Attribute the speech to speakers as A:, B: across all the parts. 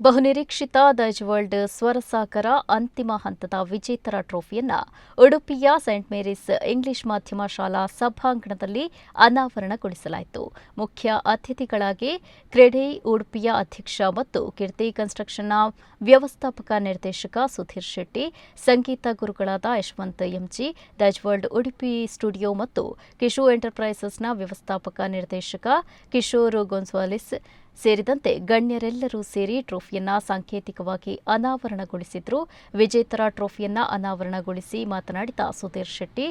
A: ಬಹುನಿರೀಕ್ಷಿತ the world ಸ್ವರಸಾಗರ ಅಂತಿಮ ಹಂತದ ವಿಜೇತರ ಟ್ರೋಫಿಯನ್ನ ಉಡುಪಿಯ ಸೆಂಟ್ ಮೇರಿಸ್ ಇಂಗ್ಲಿಷ್ ಮಾಧ್ಯಮ ಶಾಲಾ ಸಭಾಂಗಣದಲ್ಲಿ ಅನಾವರಣಗೊಳಿಸಲಾಯಿತು. ಮುಖ್ಯ ಅತಿಥಿಗಳಾಗಿ ಕ್ರೆಡೆ ಉಡುಪಿಯ ಅಧ್ಯಕ್ಷ ಮತ್ತು ಕೀರ್ತಿ ಕನ್ಸ್ಟ್ರಕ್ಷನ್ನ ವ್ಯವಸ್ಥಾಪಕ ನಿರ್ದೇಶಕ ಸುಧೀರ್ ಶೆಟ್ಟಿ, ಸಂಗೀತ ಗುರುಗಳಾದ Yashwant MG the world Udupi studio ಮತ್ತು ಕಿಶೋ ಎಂಟರ್ಪ್ರೈಸಸ್ನ ವ್ಯವಸ್ಥಾಪಕ ನಿರ್ದೇಶಕ ಕಿಶೋರ್ ಗೊನ್ಸಾಲಿಸ್ ಸೇರಿದಂತೆ ಗಣ್ಯರೆಲ್ಲರೂ ಸೇರಿ ಟ್ರೋಫಿಯನ್ನ ಸಾಂಕೇತಿಕವಾಗಿ ಅನಾವರಣಗೊಳಿಸಿದ್ರು. ವಿಜೇತರ ಟ್ರೋಫಿಯನ್ನ ಅನಾವರಣಗೊಳಿಸಿ ಮಾತನಾಡಿದ ಸುಧೀರ್ ಶೆಟ್ಟಿ,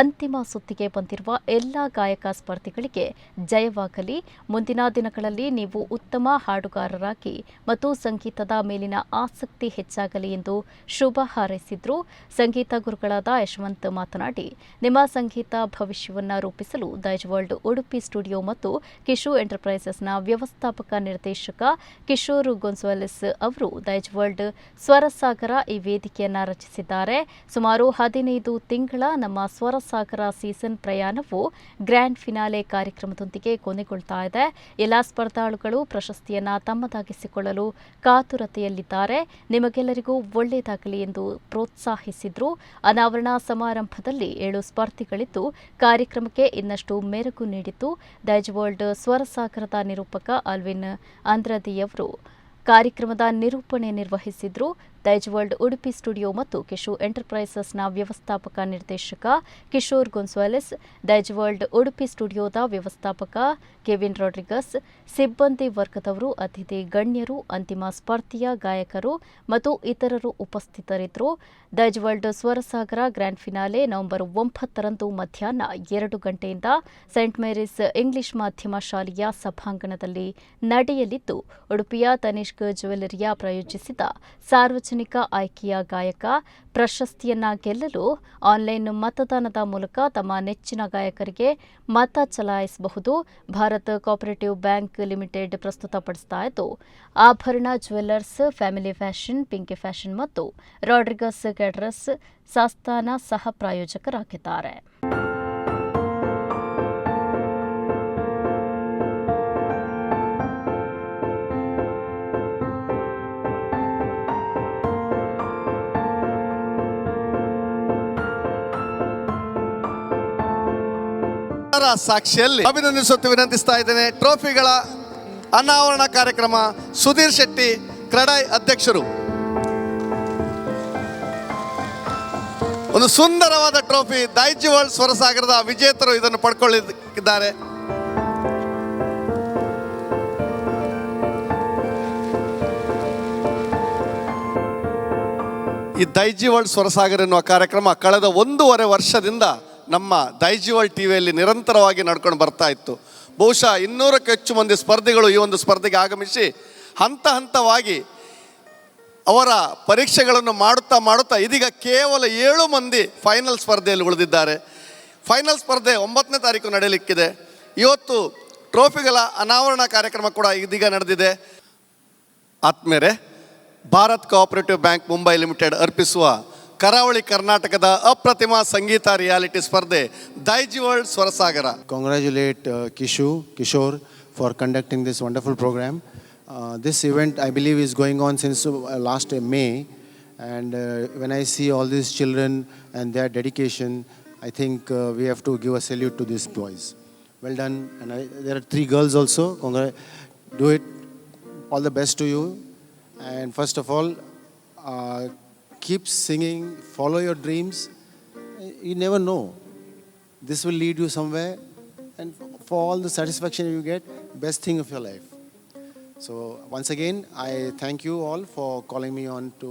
A: ಅಂತಿಮ ಸುತ್ತಿಗೆ ಬಂದಿರುವ ಎಲ್ಲ ಗಾಯಕ ಸ್ಪರ್ಧಿಗಳಿಗೆ ಜಯವಾಗಲಿ. ಮುಂದಿನ ದಿನಗಳಲ್ಲಿ ನೀವು ಉತ್ತಮ ಹಾಡುಗಾರರಾಗಿ ಮತ್ತು ಸಂಗೀತದ ಮೇಲಿನ ಆಸಕ್ತಿ ಹೆಚ್ಚಾಗಲಿ ಎಂದು ಶುಭ ಹಾರೈಸಿದ್ರು. ಸಂಗೀತ ಗುರುಗಳಾದ ಯಶವಂತ್ ಮಾತನಾಡಿ, ನಿಮ್ಮ ಸಂಗೀತ ಭವಿಷ್ಯವನ್ನ ರೂಪಿಸಲು ದೈಜ್ ವರ್ಲ್ಡ್ ಉಡುಪಿ ಸ್ಟುಡಿಯೋ ಮತ್ತು ಕಿಶು ಎಂಟರ್ಪ್ರೈಸಸ್ನ ವ್ಯವಸ್ಥಾಪಕ ನಿರ್ದೇಶಕ ಕಿಶೋರ್ ಗೊನ್ಸಾಲೆಸ್ ಅವರು ದೈಜ್ ವರ್ಲ್ಡ್ ಸ್ವರಸಾಗರ ಈ ವೇದಿಕೆಯನ್ನು ರಚಿಸಿದ್ದಾರೆ. ಸುಮಾರು ಹದಿನೈದು ತಿಂಗಳ ನಮ್ಮ ಸ್ವರಸಾಗರ ಸೀಸನ್ ಪ್ರಯಾಣವು ಗ್ರ್ಯಾಂಡ್ ಫಿನಾಲೆ ಕಾರ್ಯಕ್ರಮದೊಂದಿಗೆ ಕೊನೆಗೊಳ್ತಾ ಇದೆ. ಎಲ್ಲ ಸ್ಪರ್ಧಾಳುಗಳು ಪ್ರಶಸ್ತಿಯನ್ನ ತಮ್ಮದಾಗಿಸಿಕೊಳ್ಳಲು ಕಾತುರತೆಯಲ್ಲಿದ್ದಾರೆ. ನಿಮಗೆಲ್ಲರಿಗೂ ಒಳ್ಳೆಯದಾಗಲಿ ಎಂದು ಪ್ರೋತ್ಸಾಹಿಸಿದ್ರು. ಅನಾವರಣ ಸಮಾರಂಭದಲ್ಲಿ ಏಳು ಸ್ಪರ್ಧಿಗಳಿದ್ದು, ಕಾರ್ಯಕ್ರಮಕ್ಕೆ ಇನ್ನಷ್ಟು ಮೆರುಗು ನೀಡಿತು ದೈಜ್ ವರ್ಲ್ಡ್ ಸ್ವರಸಾಗರದ ನಿರೂಪಕ ಅಲ್ವಿನ್ ಆಂಧ್ರದಿಯವರು ಕಾರ್ಯಕ್ರಮದ ನಿರೂಪಣೆ ನಿರ್ವಹಿಸಿದ್ರು ದೈಜ್ ವರ್ಲ್ಡ್ ಉಡುಪಿ ಸ್ಟುಡಿಯೋ ಮತ್ತು ಕಿಶು ಎಂಟರ್ಪ್ರೈಸಸ್ನ ವ್ಯವಸ್ಥಾಪಕ ನಿರ್ದೇಶಕ ಕಿಶೋರ್ ಗೊನ್ಸಾಲೆಸ್ ದೈಜ್ ವರ್ಲ್ಡ್ ಉಡುಪಿ ಸ್ಟುಡಿಯೋದ ವ್ಯವಸ್ಥಾಪಕ ಕೆವಿನ್ ರಾಡ್ರಿಗಸ್, ಸಿಬ್ಬಂದಿ ವರ್ಗದವರು, ಅತಿಥಿ ಗಣ್ಯರು, ಅಂತಿಮ ಸ್ಪರ್ಧೆಯ ಗಾಯಕರು ಮತ್ತು ಇತರರು ಉಪಸ್ಥಿತರಿದ್ದರು. Daijiworld Swarasagara grand finale November ಒಂಬತ್ತರಂದು ಮಧ್ಯಾಹ್ನ ಎರಡು ಗಂಟೆಯಿಂದ ಸೆಂಟ್ ಮೇರಿಸ್ ಇಂಗ್ಲಿಷ್ ಮಾಧ್ಯಮ ಶಾಲೆಯ ಸಭಾಂಗಣದಲ್ಲಿ ನಡೆಯಲಿದ್ದು, ಉಡುಪಿಯ ತನಿಷ್ಕ್ ಜ್ಯುವೆಲರಿಯ ಪ್ರಾಯೋಜಿಸಿದ ಸಾರ್ವಜನಿಕ ಆಯ್ಕೆಯ ಗಾಯಕ ಪ್ರಶಸ್ತಿಯನ್ನ ಗೆಲ್ಲಲು ಆನ್ಲೈನ್ ಮತದಾನದ ಮೂಲಕ ತಮ್ಮ ನೆಚ್ಚಿನ ಗಾಯಕರಿಗೆ ಮತ ಚಲಾಯಿಸಬಹುದು. ಭಾರತ್ ಕೋಪರೇಟಿವ್ ಬ್ಯಾಂಕ್ ಲಿಮಿಟೆಡ್ ಪ್ರಸ್ತುತಪಡಿಸ್ತಾ ಇದ್ದು, Abharana jewellers, family fashion, Pinky fashion ಮತ್ತು ರಾಡ್ರಿಗಸ್ ಗ್ಯಾಡ್ರಸ್ ಸಾಸ್ತಾನ ಸಹ ಪ್ರಾಯೋಜಕರಾಗಿದ್ದಾರೆ.
B: ಸಾಕ್ಷಿಯಲ್ಲಿ ಅಭಿನಂದಿಸುತ್ತೆ ವಿನಂತಿಸ್ತಾ ಇದ್ದೇನೆ. ಟ್ರೋಫಿಗಳ ಅನಾವರಣ ಕಾರ್ಯಕ್ರಮ ಸುಧೀರ್ ಶೆಟ್ಟಿ, ಕ್ರಡಾಯ್ ಅಧ್ಯಕ್ಷರು. ಒಂದು ಸುಂದರವಾದ ಟ್ರೋಫಿ ದೈಜಿ ವರ್ಲ್ಡ್ ಸ್ವರಸಾಗರದ ವಿಜೇತರು ಇದನ್ನು ಪಡ್ಕೊಳ್ಳಿದ್ದಾರೆ ಈ ದೈಜಿ ವರ್ಲ್ಡ್ ಸ್ವರಸಾಗರ ಎನ್ನುವ ಕಾರ್ಯಕ್ರಮ ಕಳೆದ ಒಂದೂವರೆ ವರ್ಷದಿಂದ ನಮ್ಮ ದೈಜಿವಲ್ ಟಿ ವಿಯಲ್ಲಿ ನಿರಂತರವಾಗಿ ನಡ್ಕೊಂಡು ಬರ್ತಾ ಇತ್ತು. ಬಹುಶಃ ಇನ್ನೂರಕ್ಕೂ ಹೆಚ್ಚು ಮಂದಿ ಸ್ಪರ್ಧಿಗಳು ಈ ಒಂದು ಸ್ಪರ್ಧೆಗೆ ಆಗಮಿಸಿ ಹಂತ ಹಂತವಾಗಿ ಅವರ ಪರೀಕ್ಷೆಗಳನ್ನು ಮಾಡುತ್ತಾ ಮಾಡುತ್ತಾ ಇದೀಗ ಕೇವಲ ಏಳು ಮಂದಿ ಫೈನಲ್ ಸ್ಪರ್ಧೆಯಲ್ಲಿ ಉಳಿದಿದ್ದಾರೆ. ಫೈನಲ್ ಸ್ಪರ್ಧೆ ಒಂಬತ್ತನೇ ತಾರೀಕು ನಡೆಯಲಿಕ್ಕಿದೆ ಇವತ್ತು ಟ್ರೋಫಿಗಳ ಅನಾವರಣ ಕಾರ್ಯಕ್ರಮ ಕೂಡ ಇದೀಗ ನಡೆದಿದೆ. ಆತ್ಮೇರೆ Bharat cooperative bank Mumbai limited ಅರ್ಪಿಸುವ ಕರಾವಳಿ ಕರ್ನಾಟಕದ ಅಪ್ರತಿಮ ಸಂಗೀತ ರಿಯಾಲಿಟಿ ಸ್ಪರ್ಧೆ Daijiworld Swarasagara
C: congratulate uh, Kishu, Kishore for conducting this wonderful program. Uh, this event, I believe, is going on since uh, last uh, May. And uh, when I see all these children and their dedication, I think uh, we have to give a salute to these boys. Well done. And I, there are three girls also. Congra- do it. All the best to you. And first of all, uh, keep singing, follow your dreams. You never know this will lead you somewhere and for all the satisfaction you get best thing of your life so once again i thank you all for calling me on to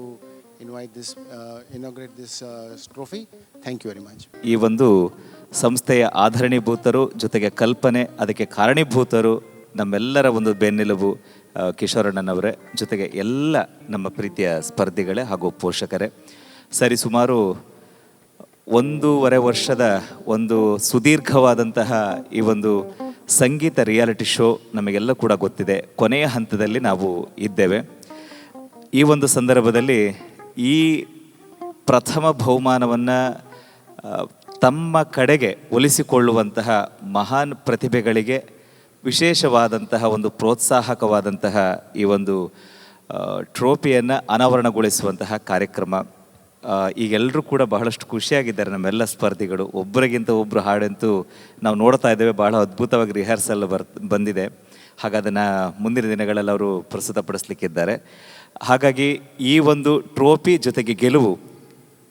C: invite this uh, inaugurate this uh, trophy thank you very much
D: ಈ ಒಂದು ಸಂಸ್ಥೆಯ ಆಧರಣೀಭೂತರು ಜೊತೆಗೆ ಕಲ್ಪನೆ ಅದಕ್ಕೆ ಕಾರಣೀಭೂತರು ನಮ್ಮೆಲ್ಲರ ಒಂದು ಬೆನ್ನೆಲುಬು ಕಿಶೋರಣ್ಣನವರೇ, ಜೊತೆಗೆ ಎಲ್ಲ ನಮ್ಮ ಪ್ರೀತಿಯ ಸ್ಪರ್ಧಿಗಳೇ ಹಾಗೂ ಪೋಷಕರೇ. ಸರಿ, ಸುಮಾರು ಒಂದೂವರೆ ವರ್ಷದ ಒಂದು ಸುದೀರ್ಘವಾದಂತಹ ಈ ಒಂದು ಸಂಗೀತ ರಿಯಾಲಿಟಿ ಶೋ ನಮಗೆಲ್ಲ ಕೂಡ ಗೊತ್ತಿದೆ. ಕೊನೆಯ ಹಂತದಲ್ಲಿ ನಾವು ಇದ್ದೇವೆ. ಈ ಒಂದು ಸಂದರ್ಭದಲ್ಲಿ ಈ ಪ್ರಥಮ ಬಹುಮಾನವನ್ನು ತಮ್ಮ ಕಡೆಗೆ ಒಲಿಸಿಕೊಳ್ಳುವಂತಹ ಮಹಾನ್ ಪ್ರತಿಭೆಗಳಿಗೆ ವಿಶೇಷವಾದಂತಹ ಒಂದು ಪ್ರೋತ್ಸಾಹಕವಾದಂತಹ ಈ ಒಂದು ಟ್ರೋಫಿಯನ್ನು ಅನಾವರಣಗೊಳಿಸುವಂತಹ ಕಾರ್ಯಕ್ರಮ. ಈಗೆಲ್ಲರೂ ಕೂಡ ಬಹಳಷ್ಟು ಖುಷಿಯಾಗಿದ್ದಾರೆ ನಮ್ಮೆಲ್ಲ ಸ್ಪರ್ಧಿಗಳು. ಒಬ್ಬರಿಗಿಂತ ಒಬ್ಬರು ಹಾಡಂತೂ ನಾವು ನೋಡ್ತಾ ಇದ್ದೇವೆ. ಬಹಳ ಅದ್ಭುತವಾಗಿ ರಿಹರ್ಸಲ್ ಬರ್, ಬಂದಿದೆ. ಹಾಗದನ್ನು ಮುಂದಿನ ದಿನಗಳಲ್ಲಿ ಅವರು ಪ್ರಸ್ತುತಪಡಿಸಲಿಕ್ಕಿದ್ದಾರೆ. ಹಾಗಾಗಿ ಈ ಒಂದು ಟ್ರೋಫಿ ಜೊತೆಗೆ ಗೆಲುವು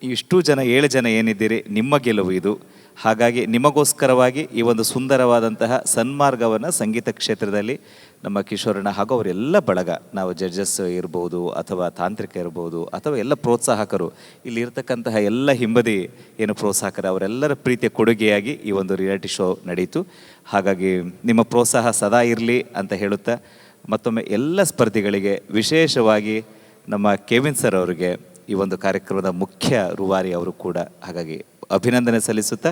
D: ಇಷ್ಟು ಜನ, ಏಳು ಜನ ಏನಿದ್ದೀರಿ? ನಿಮ್ಮ ಗೆಲುವು ಇದು. ಹಾಗಾಗಿ ನಿಮಗೋಸ್ಕರವಾಗಿ ಈ ಒಂದು ಸುಂದರವಾದಂತಹ ಸನ್ಮಾರ್ಗವನ್ನು ಸಂಗೀತ ಕ್ಷೇತ್ರದಲ್ಲಿ ನಮ್ಮ ಕಿಶೋರಣ್ಣ ಹಾಗೂ ಅವರೆಲ್ಲ ಬಳಗ. ನಾವು ಜಡ್ಜಸ್ ಇರ್ಬೋದು ಅಥವಾ ತಾಂತ್ರಿಕ ಇರ್ಬೋದು ಅಥವಾ ಎಲ್ಲ ಪ್ರೋತ್ಸಾಹಕರು. ಇಲ್ಲಿ ಇರ್ತಕ್ಕಂತಹ ಎಲ್ಲ ಹಿಂಬದಿ ಏನು ಪ್ರೋತ್ಸಾಹಕರು, ಅವರೆಲ್ಲರ ಪ್ರೀತಿಯ ಕೊಡುಗೆಯಾಗಿ ಈ ಒಂದು ರಿಯಾಲಿಟಿ ಶೋ ನಡೆಯಿತು ಹಾಗಾಗಿ ನಿಮ್ಮ ಪ್ರೋತ್ಸಾಹ ಸದಾ ಇರಲಿ ಅಂತ ಹೇಳುತ್ತಾ ಮತ್ತೊಮ್ಮೆ ಎಲ್ಲ ಸ್ಪರ್ಧಿಗಳಿಗೆ ವಿಶೇಷವಾಗಿ ನಮ್ಮ ಕೆವಿನ್ ಸರ್ ಅವರಿಗೆ ಈ ಒಂದು ಕಾರ್ಯಕ್ರಮದ ಮುಖ್ಯ ರೂವಾರಿ ಅವರು ಕೂಡ ಹಾಗಾಗಿ ಅಭಿನಂದನೆ ಸಲ್ಲಿಸುತ್ತಾ